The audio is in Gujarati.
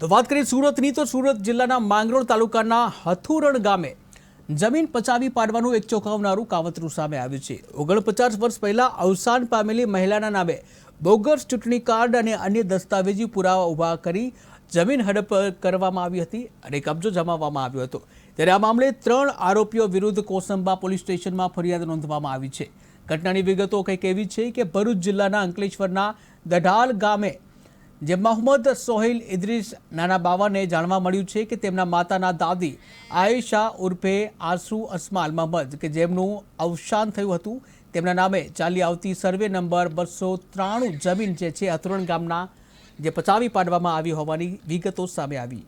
તો વાત કરીએ સુરતની, તો સુરત જિલ્લાના માંગરોળ તાલુકાના હથુરણ ગામે જમીન પચાવી પાડવાનું એક ચોંકાવનારું કાવતરું સામે આવ્યું છે. ઓગણપચાસ વર્ષ પહેલાં અવસાન પામેલી મહિલાના નામે બોગસ ચૂંટણી કાર્ડ અને અન્ય દસ્તાવેજી પુરાવા ઊભા કરી જમીન હડપ કરવામાં આવી હતી અને કબજો જમાવવામાં આવ્યો હતો. ત્યારે આ મામલે ત્રણ આરોપીઓ વિરુદ્ધ કોસંબા પોલીસ સ્ટેશનમાં ફરિયાદ નોંધવામાં આવી છે. ઘટનાની વિગતો કંઈક એવી છે કે ભરૂચ જિલ્લાના અંકલેશ્વરના દઢાલ ગામે જે મોહમ્મદ સોહેલ ઇદ્રીસ, નાના બાવાને જાણવા મળ્યું છે કે તેમના માતાના દાદી આયેશા ઉર્ફે આસુ અસ્માલ મહમ્મદ કે જેમનું અવસાન થયું હતું. તેમના નામે ચાલી આવતી સર્વે નંબર બસો ત્રાણું જમીન જે છે અથુરણ ગામના, જે પચાવી પાડવામાં આવી હોવાની વિગતો સામે આવી.